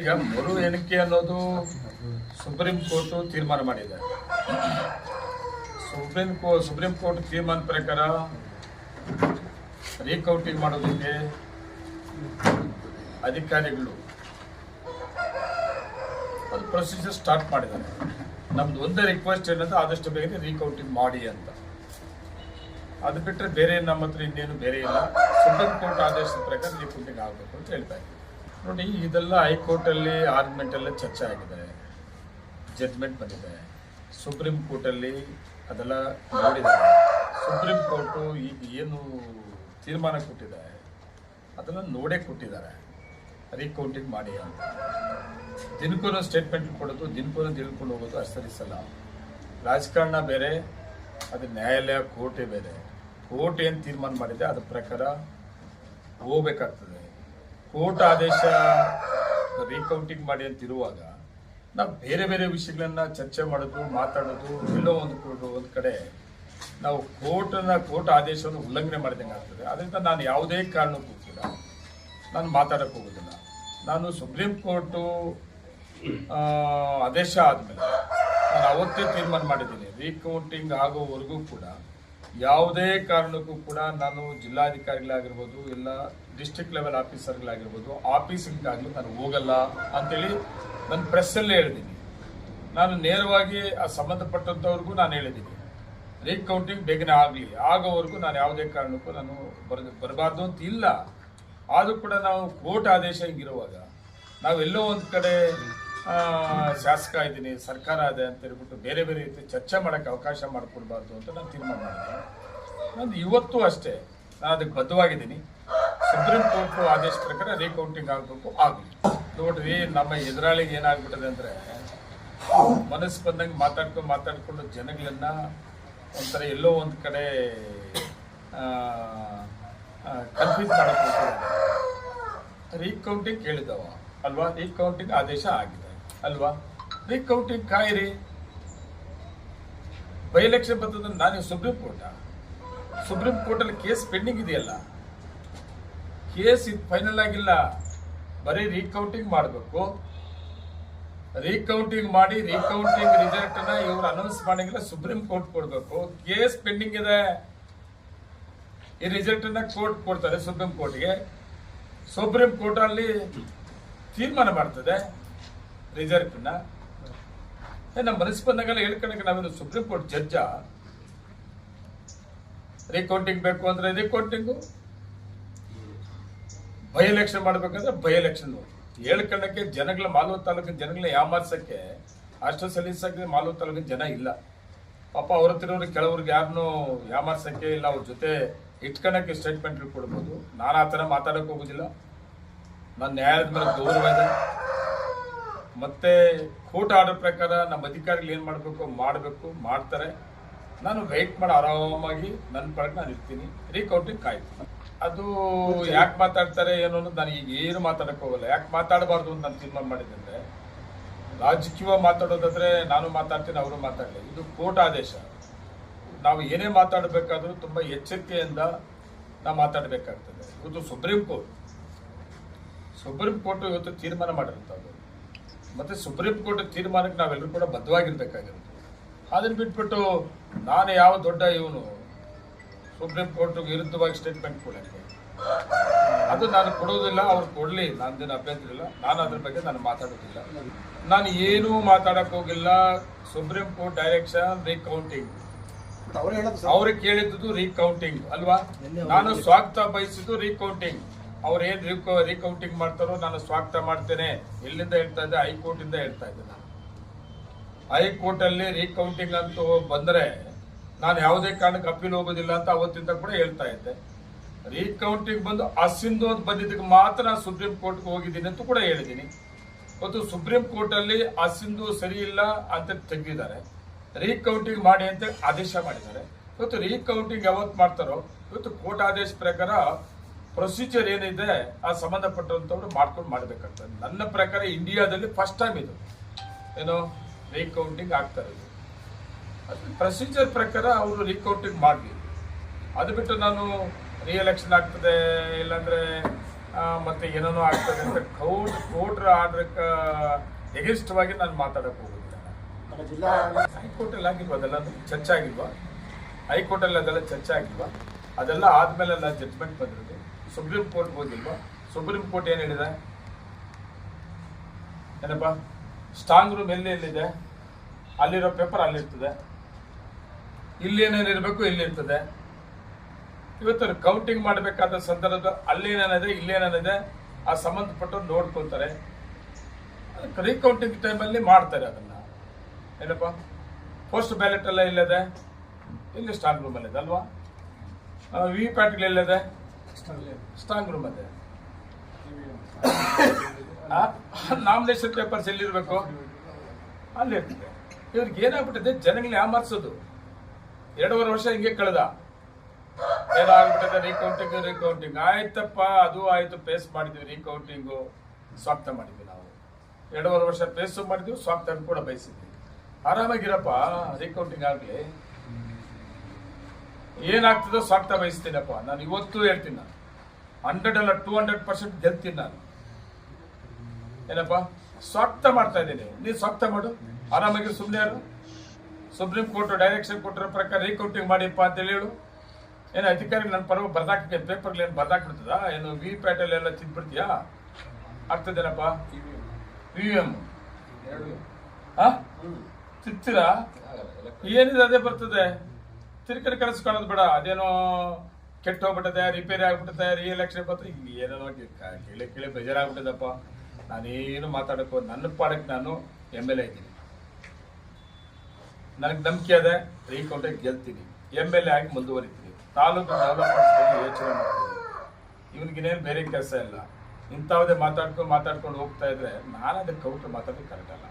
ಈಗ ಮರು ಎಣಿಕೆ ಅನ್ನೋದು ಸುಪ್ರೀಂ ಕೋರ್ಟು ತೀರ್ಮಾನ ಮಾಡಿದೆ. ಸುಪ್ರೀಂ ಕೋರ್ಟ್ ಸುಪ್ರೀಂ ಕೋರ್ಟ್ ತೀರ್ಮಾನ ಪ್ರಕಾರ ರೀಕೌಂಟಿಂಗ್ ಮಾಡೋದಕ್ಕೆ ಅಧಿಕಾರಿಗಳು ಅದು ಪ್ರೊಸೀಜರ್ ಸ್ಟಾರ್ಟ್ ಮಾಡಿದ್ದಾರೆ. ನಮ್ದು ಒಂದೇ ರಿಕ್ವೆಸ್ಟ್ ಏನಂದ್ರೆ ಆದಷ್ಟು ಬೇಗ ರೀಕೌಂಟಿಂಗ್ ಮಾಡಿ ಅಂತ. ಅದು ಬಿಟ್ಟರೆ ಬೇರೆ ನಮ್ಮ ಹತ್ರ ಇನ್ನೇನು ಬೇರೆ ಇಲ್ಲ. ಸುಪ್ರೀಂ ಕೋರ್ಟ್ ಆದೇಶದ ಪ್ರಕಾರ ರೀಕೌಂಟಿಂಗ್ ಆಗಬೇಕು ಅಂತ ಹೇಳ್ತಾ ಇದ್ದೀವಿ ನೋಡಿ, ಇದೆಲ್ಲ ಹೈಕೋರ್ಟಲ್ಲಿ ಆರ್ಗ್ಯುಮೆಂಟಲ್ಲೇ ಚರ್ಚೆ ಆಗಿದೆ. ಜಡ್ಜ್ಮೆಂಟ್ ಬಂದಿದೆ. ಸುಪ್ರೀಂ ಕೋರ್ಟಲ್ಲಿ ಅದೆಲ್ಲ ನೋಡಿದ್ದಾರೆ. ಸುಪ್ರೀಂ ಕೋರ್ಟು ಈಗ ಏನು ತೀರ್ಮಾನ ಕೊಟ್ಟಿದ್ದಾರೆ ಅದನ್ನು ನೋಡೇ ಕೊಟ್ಟಿದ್ದಾರೆ. ರೀಕೌಂಟಿಂಗ್ ಮಾಡಿ ಅಂತ. ದಿನಕ್ಕೂ ಸ್ಟೇಟ್ಮೆಂಟ್ ಕೊಡೋದು ದಿನಕ್ಕೂ ತಿಳ್ಕೊಂಡು ಹೋಗೋದು ಅಷ್ಟು ಸರಿಸಲ್ಲ ರಾಜಕಾರಣ ಬೇರೆ, ಅದು ನ್ಯಾಯಾಲಯ, ಕೋರ್ಟೇ ಬೇರೆ. ಕೋರ್ಟ್ ಏನು ತೀರ್ಮಾನ ಮಾಡಿದೆ, ಅದ್ರ ಪ್ರಕಾರ ಹೋಗ್ಬೇಕಾಗ್ತದೆ. ಕೋರ್ಟ್ ಆದೇಶ ರೀಕೌಂಟಿಂಗ್ ಮಾಡಿ ಅಂತ ಇರುವಾಗ ನಾವು ಬೇರೆ ಬೇರೆ ವಿಷಯಗಳನ್ನ ಚರ್ಚೆ ಮಾಡೋದು, ಮಾತಾಡೋದು, ಎಲ್ಲೋ ಒಂದು ಒಂದು ಕಡೆ ನಾವು ಕೋರ್ಟನ್ನ, ಕೋರ್ಟ್ ಆದೇಶವನ್ನು ಉಲ್ಲಂಘನೆ ಮಾಡಿದಂಗೆ ಆಗ್ತದೆ. ಅದರಿಂದ ನಾನು ಯಾವುದೇ ಕಾರಣಕ್ಕೂ ಕೂಡ ನಾನು ಮಾತಾಡಕ್ಕೆ ಹೋಗೋದಿಲ್ಲ. ನಾನು ಸುಪ್ರೀಂ ಕೋರ್ಟು ಆದೇಶ ಆದಮೇಲೆ ನಾನು ಅವತ್ತೇ ತೀರ್ಮಾನ ಮಾಡಿದ್ದೀನಿ. ರೀಕೌಂಟಿಂಗ್ ಆಗೋವರೆಗೂ ಕೂಡ ಯಾವುದೇ ಕಾರಣಕ್ಕೂ ಕೂಡ ನಾನು ಜಿಲ್ಲಾಧಿಕಾರಿಗಳಾಗಿರ್ಬೋದು ಇಲ್ಲ ಡಿಸ್ಟ್ರಿಕ್ಟ್ ಲೆವೆಲ್ ಆಫೀಸರ್ಗಳಾಗಿರ್ಬೋದು ಆಫೀಸ್ಗಾಗಲೂ ನಾನು ಹೋಗಲ್ಲ ಅಂತೇಳಿ ನನ್ನ ಪ್ರೆಸ್ಸಲ್ಲೇ ಹೇಳಿದ್ದೀನಿ. ನಾನು ನೇರವಾಗಿ ಆ ಸಂಬಂಧಪಟ್ಟಂಥವ್ರಿಗೂ ನಾನು ಹೇಳಿದ್ದೀನಿ. ರೀಕೌಂಟಿಂಗ್ ಬೇಗನೆ ಆಗಲಿ. ಆಗೋವರೆಗೂ ನಾನು ಯಾವುದೇ ಕಾರಣಕ್ಕೂ ನಾನು ಬರ, ಬರಬಾರ್ದು ಅಂತ ಇಲ್ಲ. ಆದರೂ ಕೂಡ ನಾವು ಕೋರ್ಟ್ ಆದೇಶ ಹಿಂಗಿರುವಾಗ ನಾವೆಲ್ಲೋ ಒಂದು ಕಡೆ ಶಾಸಕ ಇದ್ದೀನಿ, ಸರ್ಕಾರ ಇದೆ ಅಂತ ಹೇಳ್ಬಿಟ್ಟು ಬೇರೆ ಬೇರೆ ರೀತಿ ಚರ್ಚೆ ಮಾಡೋಕ್ಕೆ ಅವಕಾಶ ಮಾಡಿಕೊಡ್ಬಾರ್ದು ಅಂತ ನಾನು ತೀರ್ಮಾನ ಮಾಡಿದ್ದೆ ನಾನು ಇವತ್ತು ಅಷ್ಟೇ, ನಾನು ಅದಕ್ಕೆ ಬದ್ಧವಾಗಿದ್ದೀನಿ. ಸುಪ್ರೀಂ ಕೋರ್ಟ್ ಆದೇಶ ಪ್ರಕಾರ ರೀಕೌಂಟಿಂಗ್ ಆಗಬೇಕು, ಆಗಲಿ. ನೋಡ್ರಿ, ನಮ್ಮ ಎದುರಾಳಿಗೆ ಏನಾಗ್ಬಿಟ್ಟದೆ ಅಂದರೆ, ಮನಸ್ಸು ಬಂದಂಗೆ ಮಾತಾಡ್ಕೊಂಡು ಮಾತಾಡ್ಕೊಂಡು ಜನಗಳನ್ನ ಒಂಥರ ಎಲ್ಲೋ ಒಂದು ಕಡೆ ಕನ್ಫ್ಯೂಸ್ ಮಾಡೋಕ್ಕೆ ರೀಕೌಂಟಿಂಗ್ ಕೇಳಿದವ, ಅಲ್ವಾ? ರೀಕೌಂಟಿಂಗ್ ಆದೇಶ ಆಗಿದೆ. ಅಲ್ವಾ? ರೀಕೌಂಟಿಂಗ್ ಕಾಯಿರಿ. ಬೈ ಎಲೆಕ್ಷನ್ ನಾನು ಸುಪ್ರೀಂ ಕೋರ್ಟ. ಸುಪ್ರೀಂ ಕೋರ್ಟಲ್ಲಿ ಕೇಸ್ ಪೆಂಡಿಂಗ್ ಇದೆಯಲ್ಲ. ಕೇಸ್ ಇದು ಫೈನಲ್ ಆಗಿಲ್ಲ. ಬರೀ ರೀಕೌಂಟಿಂಗ್ ಮಾಡಬೇಕು. ರೀಕೌಂಟಿಂಗ್ ಮಾಡಿ ರೀಕೌಂಟಿಂಗ್ ರಿಸಲ್ಟ್ ಅನ್ನ ಇವ್ರು ಅನೌನ್ಸ್ ಮಾಡಿಲ್ಲ ಸುಪ್ರೀಂ ಕೋರ್ಟ್ ಕೊಡಬೇಕು. ಕೇಸ್ ಪೆಂಡಿಂಗ್ ಇದೆ. ಈ ರಿಸಲ್ಟ್ ಅನ್ನ ಕೋರ್ಟ್ ಕೊಡ್ತಾರೆ ಸುಪ್ರೀಂ ಕೋರ್ಟ್ಗೆ. ಸುಪ್ರೀಂ ಕೋರ್ಟ್ ಅಲ್ಲಿ ತೀರ್ಮಾನ ಮಾಡ್ತದೆ. ರಿಸಲ್ಟ್ನ ಏ, ನಮ್ಮ ಮನಸ್ಸು ಬಂದಾಗೆಲ್ಲ ಹೇಳ್ಕೊಳಕ್ಕೆ ನಾವೇನು ಸುಪ್ರೀಂ ಕೋರ್ಟ್ ಜಡ್ಜ ರೀಕೌಂಟಿಂಗ್ ಬೇಕು ಅಂದ್ರೆ ರೀಕೌಂಟಿಂಗು ಬೈ ಎಲೆಕ್ಷನ್ ಮಾಡ್ಬೇಕಂದ್ರೆ ಬೈ ಎಲೆಕ್ಷನ್ ಹೇಳ್ಕೊಳ್ಳಕ್ಕೆ ಜನಗಳ ಮಾಲೂರು ತಾಲೂಕಿನ ಜನಗಳನ್ನ ಯಾಮಾರ್ಸಕ್ಕೆ ಅಷ್ಟು ಸಲ್ಲಿಸಕ್ಕೆ ಮಾಲೂರು ತಾಲೂಕಿನ ಜನ ಇಲ್ಲ. ಪಾಪ ಅವ್ರ ಹತ್ತಿರೋರು ಕೆಲವ್ರಿಗೆ ಯಾರನ್ನೂ ಯಾಮಾರ್ಸಕ್ಕೆ ಇಲ್ಲ ಅವ್ರ ಜೊತೆ ಇಟ್ಕೊಳಕ್ಕೆ ಸ್ಟೇಟ್ಮೆಂಟ್ ಕೊಡ್ಬೋದು. ನಾನು ಆ ಥರ ಮಾತಾಡೋಕೆ ಹೋಗೋದಿಲ್ಲ. ನನ್ನ ನ್ಯಾಯದ ಮೇಲೆ ಗೌರವ ಇದೆ. ಮತ್ತೆ ಕೋರ್ಟ್ ಆರ್ಡರ್ ಪ್ರಕಾರ ನಮ್ಮ ಅಧಿಕಾರಿಗಳು ಏನು ಮಾಡಬೇಕು ಮಾಡಬೇಕು ಮಾಡ್ತಾರೆ. ನಾನು ವೆಯ್ಟ್ ಮಾಡಿ ಆರಾಮಾಗಿ ನನ್ನ ಪರಕ್ಕೆ ನಾನು ಇರ್ತೀನಿ. ರೀಕೌಂಟಿಂಗ್ ಕಾಯ್ತು. ಅದು ಯಾಕೆ ಮಾತಾಡ್ತಾರೆ ಏನು ಅನ್ನೋದು ನಾನು ಈಗ ಏನು ಮಾತಾಡಕ್ಕೆ ಹೋಗಲ್ಲ. ಯಾಕೆ ಮಾತಾಡಬಾರ್ದು ಅಂತ ನಾನು ತೀರ್ಮಾನ ಮಾಡಿದ್ದಂದ್ರೆ ರಾಜಕೀಯ ಮಾತಾಡೋದಾದ್ರೆ ನಾನು ಮಾತಾಡ್ತೀನಿ ಅವರು ಮಾತಾಡಲಿ. ಇದು ಕೋರ್ಟ್ ಆದೇಶ. ನಾವು ಏನೇ ಮಾತಾಡಬೇಕಾದ್ರೂ ತುಂಬ ಎಚ್ಚರಿಕೆಯಿಂದ ನಾವು ಮಾತಾಡಬೇಕಾಗ್ತದೆ. ಇವತ್ತು ಸುಪ್ರೀಂ ಕೋರ್ಟ್ ಸುಪ್ರೀಂ ಕೋರ್ಟ್ ಇವತ್ತು ತೀರ್ಮಾನ ಮಾಡಿರುತ್ತದು. ಮತ್ತೆ ಸುಪ್ರೀಂ ಕೋರ್ಟ್ ತೀರ್ಮಾನಕ್ಕೆ ನಾವೆಲ್ಲರೂ ಕೂಡ ಬದ್ಧವಾಗಿರ್ಬೇಕಾಗಿರುತ್ತೆ. ಅದನ್ನು ಬಿಟ್ಬಿಟ್ಟು ನಾನು ಯಾವ ದೊಡ್ಡ ಇವನು ಸುಪ್ರೀಂ ಕೋರ್ಟ್ ವಿರುದ್ಧವಾಗಿ ಸ್ಟೇಟ್ಮೆಂಟ್ ಕೊಡಕ್ಕೆ. ಅದು ನಾನು ಕೊಡೋದಿಲ್ಲ ಅವ್ರು ಕೊಡಲಿ ನಂದೇನು ಅಭ್ಯರ್ಥಿ ಇಲ್ಲ ನಾನು ಅದ್ರ ಬಗ್ಗೆ ನಾನು ಮಾತಾಡೋದಿಲ್ಲ. ನಾನು ಏನೂ ಮಾತಾಡಕ್ ಹೋಗಿಲ್ಲ ಸುಪ್ರೀಂ ಕೋರ್ಟ್ ಡೈರೆಕ್ಷನ್ ರೀಕೌಂಟಿಂಗ್ ಅವ್ರಿಗೆ ಕೇಳಿದ್ದು ರೀಕೌಂಟಿಂಗ್ ಅಲ್ವಾ? ನಾನು ಸ್ವಾಗತ ಬಯಸಿದ್ದು ರೀಕೌಂಟಿಂಗ್ ಅವ್ರು ಏನ್ ರೀಕೌಂಟಿಂಗ್ ಮಾಡ್ತಾರೋ ನಾನು ಸ್ವಾಗತ ಮಾಡ್ತೇನೆ. ಎಲ್ಲಿಂದ ಹೇಳ್ತಾ ಇದ್ದೆ? ಹೈಕೋರ್ಟ್ ಇಂದ ಹೇಳ್ತಾ ಇದ್ದೆ ನಾನು. ಹೈಕೋರ್ಟ್ ಅಲ್ಲಿ ರೀಕೌಂಟಿಂಗ್ ಅಂತ ಬಂದ್ರೆ ನಾನು ಯಾವುದೇ ಕಾರಣಕ್ಕೆ ಅಪೀಲ್ ಹೋಗೋದಿಲ್ಲ ಅಂತ ಅವತ್ತಿಂದ ಕೂಡ ಹೇಳ್ತಾ ಇದ್ದೆ. ರೀಕೌಂಟಿಂಗ್ ಬಂದು ಅಸಿಂದು ಅಂತ ಬಂದಿದ್ದಕ್ಕೆ ಮಾತ್ರ ನಾನು ಸುಪ್ರೀಂ ಕೋರ್ಟ್ಗೆ ಹೋಗಿದ್ದೀನಿ ಅಂತ ಕೂಡ ಹೇಳಿದ್ದೀನಿ. ಮತ್ತು ಸುಪ್ರೀಂ ಕೋರ್ಟ್ ಅಲ್ಲಿ ಅಸಿಂದು ಸರಿ ಇಲ್ಲ ಅಂತ ತೆಗೆದಿದ್ದಾರೆ. ರೀಕೌಂಟಿಂಗ್ ಮಾಡಿ ಅಂತ ಆದೇಶ ಮಾಡಿದ್ದಾರೆ. ಇವತ್ತು ರೀಕೌಂಟಿಂಗ್ ಯಾವತ್ತು ಮಾಡ್ತಾರೋ? ಇವತ್ತು ಕೋರ್ಟ್ ಆದೇಶ ಪ್ರಕಾರ ಪ್ರೊಸೀಜರ್ ಏನಿದೆ ಆ ಸಂಬಂಧಪಟ್ಟಂಥವ್ರು ಮಾಡ್ಕೊಂಡು ಮಾಡಬೇಕಾಗ್ತದೆ ನನ್ನ ಪ್ರಕಾರ ಇಂಡಿಯಾದಲ್ಲಿ ಫಸ್ಟ್ ಟೈಮ್ ಇದು. ಏನೋ ರೀಕೌಂಟಿಂಗ್ ಆಗ್ತಾ ಇರೋದು ಅದು ಪ್ರೊಸೀಜರ್ ಪ್ರಕಾರ ಅವರು ರೀಕೌಂಟಿಂಗ್ ಮಾಡಲಿ. ಅದು ಬಿಟ್ಟು ನಾನು ರಿಎಲೆಕ್ಷನ್ ಆಗ್ತದೆ ಇಲ್ಲಾಂದರೆ ಮತ್ತೆ ಏನೇನೋ ಆಗ್ತದೆ ಅಂತ ಕೋರ್ಟ್ ಕೋರ್ಟ್ರ ಆರ್ಡ್ರಕ್ಕೆ ಎಗೇನ್ಸ್ಟವಾಗಿ ನಾನು ಮಾತಾಡಕ್ಕೆ ಹೋಗುತ್ತೆ ಜಿಲ್ಲಾ ಹೈಕೋರ್ಟಲ್ಲಿ ಆಗಿಲ್ವಾ ಅದೆಲ್ಲ? ಚರ್ಚೆ ಆಗಿಲ್ವಾ? ಹೈಕೋರ್ಟಲ್ಲಿ ಅದೆಲ್ಲ ಚರ್ಚೆ ಆಗಿಲ್ವಾ? ಅದೆಲ್ಲ ಆದಮೇಲೆ ಜಡ್ಜ್ಮೆಂಟ್ ಬಂದಿರೋದು ಸುಪ್ರೀಂ ಕೋರ್ಟ್ ಹೋಗಿಲ್ವಾ? ಸುಪ್ರೀಂ ಕೋರ್ಟ್ ಏನು ಹೇಳಿದೆ? ಏನಪ್ಪ? ಸ್ಟ್ರಾಂಗ್ ರೂಮ್ ಎಲ್ಲಿ ಎಲ್ಲಿದೆ? ಅಲ್ಲಿರೋ ಪೇಪರ್ ಅಲ್ಲಿರ್ತದೆ. ಇಲ್ಲಿ ಏನೇನು ಇರಬೇಕು ಇಲ್ಲಿ ಇರ್ತದೆ. ಇವತ್ತು ಕೌಂಟಿಂಗ್ ಮಾಡಬೇಕಾದ ಸಂದರ್ಭದ ಇಲ್ಲಿ ಇಲ್ಲೇನೇನಿದೆ ಆ ಸಂಬಂಧಪಟ್ಟು ನೋಡ್ಕೊಳ್ತಾರೆ. ರೀಕೌಂಟಿಂಗ್ ಟೈಮಲ್ಲಿ ಮಾಡ್ತಾರೆ ಅದನ್ನ. ಏನಪ್ಪ? ಪೋಸ್ಟ್ ಬ್ಯಾಲೆಟ್ ಎಲ್ಲ ಇಲ್ಲದೆ ಇಲ್ಲಿ ಸ್ಟ್ರಾಂಗ್ ರೂಮ್ ಅಲ್ಲಿ ಇದೆ ಅಲ್ವಾ ವಿ ಪ್ಯಾಟ್ಗಳು ಎಲ್ಲಿದೆ? ಸ್ಟ್ರಾಂಗ್ ರೂಮ್ ಅದೇ ನಾಮಿನೇಷನ್ ಪೇಪರ್ಸ್ ಎಲ್ಲಿರ್ಬೇಕು? ಅಲ್ಲಿರ್ತದೆ ಇವ್ರಿಗೆ ಏನಾಗ್ಬಿಟ್ಟಿದೆ? ಜನಗಳನ್ನ ಯಾಮಾರ್ಸೋದು. ಎರಡೂವರೆ ವರ್ಷ ಹಿಂಗೆ ಕಳೆದ. ಏನಾಗ್ಬಿಟ್ಟಿದೆ? ರೀಕೌಂಟಿಂಗ್ ರೀಕೌಂಟಿಂಗ್ ಆಯ್ತಪ್ಪ, ಅದು ಆಯ್ತು. ಪೇಸ್ ಮಾಡಿದ್ವಿ ರೀಕೌಂಟಿಂಗು ಸ್ವಾಗತ ಮಾಡಿದ್ವಿ ನಾವು. ಎರಡೂವರೆ ವರ್ಷ ಪೇಸು ಮಾಡಿದ್ವಿ. ಸ್ವಾಗತ ಕೂಡ ಬಯಸಿದ್ವಿ. ಆರಾಮಾಗಿರಪ್ಪ. ರೀಕೌಂಟಿಂಗ್ ಆಗಲಿ. ಏನಾಗ್ತದೋ ಸ್ವಾರ್ಥ ಬಯಸ್ತೀನಪ್ಪ. ನಾನು ಇವತ್ತು ಹೇಳ್ತೀನಿ ನಾನು. ಹಂಡ್ರೆಡ್ ಅಲ್ಲ ಟೂ ಹಂಡ್ರೆಡ್ ಪರ್ಸೆಂಟ್ ಗೆಲ್ತೀನಿ ನಾನು. ಏನಪ್ಪ? ಸ್ವಾರ್ಥ ಮಾಡ್ತಾ ಇದ್ದೀನಿ. ನೀನು ಸ್ವಾರ್ಥ ಮಾಡು. ಆರಾಮಾಗಿ ಸುಮ್ಮನೆ ಯಾರು ಸುಪ್ರೀಂ ಕೋರ್ಟ್ ಡೈರೆಕ್ಷನ್ ಕೊಟ್ಟಿರೋ ಪ್ರಕಾರ ರೀಕೌಂಟಿಂಗ್ ಮಾಡಿಪ್ಪ ಅಂತೇಳಿ ಹೇಳು. ಏನು ಅಧಿಕಾರಿ ನನ್ನ ಪರವಾಗಿ ಬರ್ದಾಕ್ಬಿಟ್ಟೆ ಪೇಪರ್ಗಳು ಏನು ಬರ್ದಾಕ್ಬಿಡ್ತದ? ಏನು ವಿ ಪ್ಯಾಟಲ್ ಎಲ್ಲ ತಿದ್ಬಿಡ್ತೀಯಾ? ಆಗ್ತದೇನಪ್ಪ? ವಿ ಎಂ ಹಾ ತಿತ್ತೀರಾ ಏನಿದೆ ಅದೇ ಬರ್ತದೆ? ತಿರ್ಕಡೆ ಕರೆಸ್ಕೊಳ್ಳೋದು ಬೇಡ. ಅದೇನೋ ಕೆಟ್ಟ ಹೋಗ್ಬಿಟ್ಟದೆ ರಿಪೇರಿ ಆಗ್ಬಿಟ್ಟದೆ ರೀ ಎಲೆಕ್ಷನ್ ಬಂದ್ರೆ ಏನೇನೋ ಕೇಳಿ ಕೇಳಿ ಬೇಜಾರಾಗ್ಬಿಟ್ಟಿದಪ್ಪ. ನಾನೇನು ಮಾತಾಡಕ್ಕೋ ನನ್ನ ಪಾಡಕ್ಕೆ ನಾನು ಎಂ ಎಲ್ ಎ ಇದ್ದೀನಿ. ನನಗೆ ನಂಬಿಕೆ ಅದೇ ರೀಕೌಂಟಾಗಿ ಗೆಲ್ತೀನಿ. ಎಂ ಎಲ್ ಎ ಆಗಿ ಮುಂದುವರಿತೀನಿ. ತಾಲೂಕು ಡೆವಲಪ್ಮೆಂಟ್ ಬಗ್ಗೆ ಯೋಚನೆ ಮಾಡ್ತೀನಿ. ಇವನಿಗಿನೇನು ಬೇರೆ ಕೆಲಸ ಇಲ್ಲ. ಇಂಥವದೇ ಮಾತಾಡ್ಕೊಂಡು ಮಾತಾಡ್ಕೊಂಡು ಹೋಗ್ತಾ ಇದ್ರೆ ನಾನು ಅದಕ್ಕೆ ಕೌಂಟ್ರ್ ಮಾತಾಡೋದು ಕರೆಕ್ಟ್ ಅಲ್ಲ.